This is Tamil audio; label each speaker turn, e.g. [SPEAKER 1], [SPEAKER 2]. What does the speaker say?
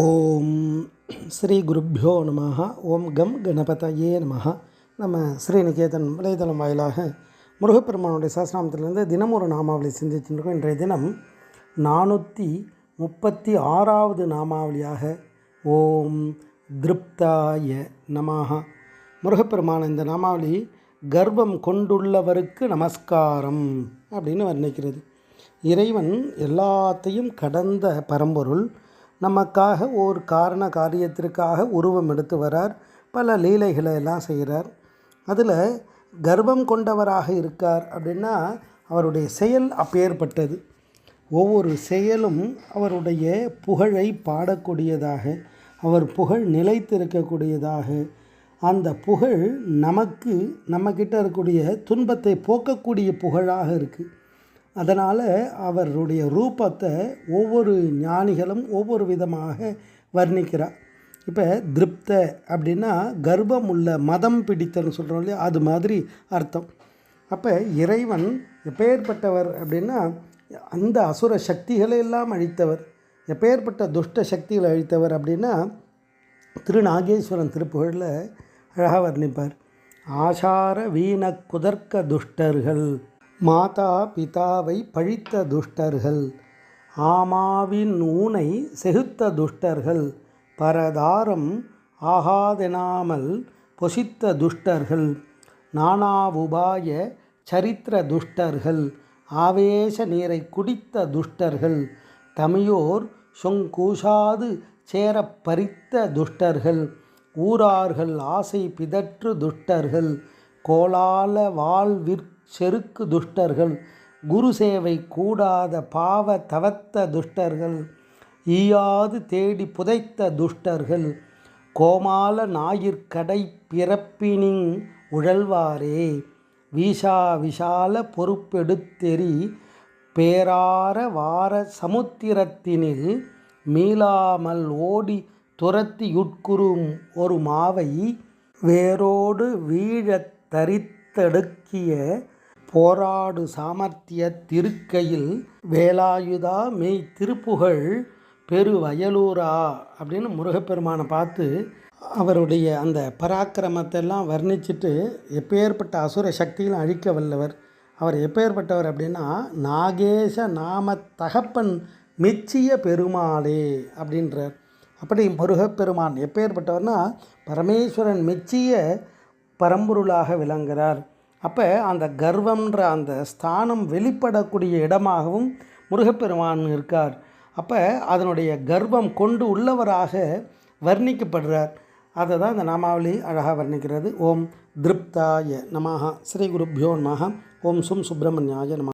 [SPEAKER 1] ஓம் ஸ்ரீ குருப்பியோ நம ஓம் கம் கணபதையே நம நம்ம ஸ்ரீநிகேதன் வலைதளம் வாயிலாக முருகப்பெருமானுடைய சாஸ்திராமத்திலிருந்து தினம் ஒரு நாமாவளி சிந்திச்சுருக்கோம் இன்றைய தினம் நானூற்றி முப்பத்தி ஆறாவது நாமாவளியாக ஓம் திருப்தாய நமஹ. முருகப்பெருமான இந்த நாமாவளி கர்வம் கொண்டுள்ளவருக்கு நமஸ்காரம் அப்படின்னு வர்ணிக்கிறது. இறைவன் எல்லாத்தையும் கடந்த பரம்பொருள் நமக்காக ஒரு காரண காரியத்திற்காக உருவம் எடுத்து வரார் பல லீலைகளை எல்லாம் செய்கிறார். அதில் கர்வம் கொண்டவராக இருக்கார் அப்படின்னா அவருடைய செயல் அப்பேற்பட்டது. ஒவ்வொரு செயலும் அவருடைய புகழை பாடக்கூடியதாக அவர் புகழ் நிலைத்திருக்கக்கூடியதாக அந்த புகழ் நமக்கு நம்மக்கிட்ட இருக்கக்கூடிய துன்பத்தை போக்கக்கூடிய புகழாக இருக்குது அதனால் அவருடைய ரூபத்தை ஒவ்வொரு ஞானிகளும் ஒவ்வொரு விதமாக வர்ணிக்கிறார். இப்போ திருப்த அப்படின்னா கர்ப்பம் உள்ள மதம் பிடித்தன்னு சொல்கிறோம் இல்லையா? அது மாதிரி அர்த்தம். அப்போ இறைவன் எப்பேற்பட்டவர் அப்படின்னா அந்த அசுர சக்திகளை எல்லாம் அழித்தவர். எப்பேற்பட்ட துஷ்ட சக்திகளை அழித்தவர் அப்படின்னா திருநாகேஸ்வரன் திருப்புகழில் அழகாக வர்ணிப்பார். ஆசார வீண குதர்க்க துஷ்டர்கள் மாதா பிதாவை பழித்த துஷ்டர்கள் ஆமாவின் ஊனை செகுத்த துஷ்டர்கள் பரதாரம் ஆகாதெனாமல் பொசித்த துஷ்டர்கள் நானாவுபாய சரித்திர துஷ்டர்கள் ஆவேச நீரை குடித்த துஷ்டர்கள் தமியோர் சொங்கூசாது சேரப் பறித்த துஷ்டர்கள் ஊரார்கள் ஆசை பிதற்று துஷ்டர்கள் கோலால வாழ்விற் செருக்கு துஷ்டர்கள் குரு சேவை கூடாத பாவ தவத்த துஷ்டர்கள் ஈயாது தேடி புதைத்த துஷ்டர்கள் கோமால ஞாயிற்கடை பிறப்பினிங் உழல்வாரே வீஷா விஷால பொறுப்பெடுத்தெறி பேரார வார சமுத்திரத்தினில் மீளாமல் ஓடி துரத்தியுட்குறும் ஒரு மாவை வேரோடு வீழத் தரித்தடுக்கிய போராடு சாமர்த்திய திருக்கையில் வேலாயுதா மெய் திருப்புகழ் பெருவயலூரா அப்படின்னு முருகப்பெருமானை பார்த்து அவருடைய அந்த பராக்கிரமத்தெல்லாம் வர்ணிச்சிட்டு எப்பேற்பட்ட அசுர சக்திகளும் அழிக்க வல்லவர். அவர் எப்பேற்பட்டவர் அப்படின்னா நாகேச நாம தகப்பன் மெச்சிய பெருமாளே அப்படின்றார். அப்படி முருகப்பெருமான் எப்பேற்பட்டவர்னா பரமேஸ்வரன் மெச்சிய பரம்பொருளாக விளங்குகிறார். அப்போ அந்த கர்வம்ன்ற அந்த ஸ்தானம் வெளிப்படக்கூடிய இடமாகவும் முருகப்பெருமான் இருக்கார். அப்போ அதனுடைய கர்வம் கொண்டு உள்ளவராக வர்ணிக்கப்படுறார். அதை தான் இந்த நாமாவளி அழகாக வர்ணிக்கிறது. ஓம் திருப்தாய நமஹ. ஸ்ரீ குருப்யோ நமஹ. ஓம் சும் சுப்பிரமணியாய நம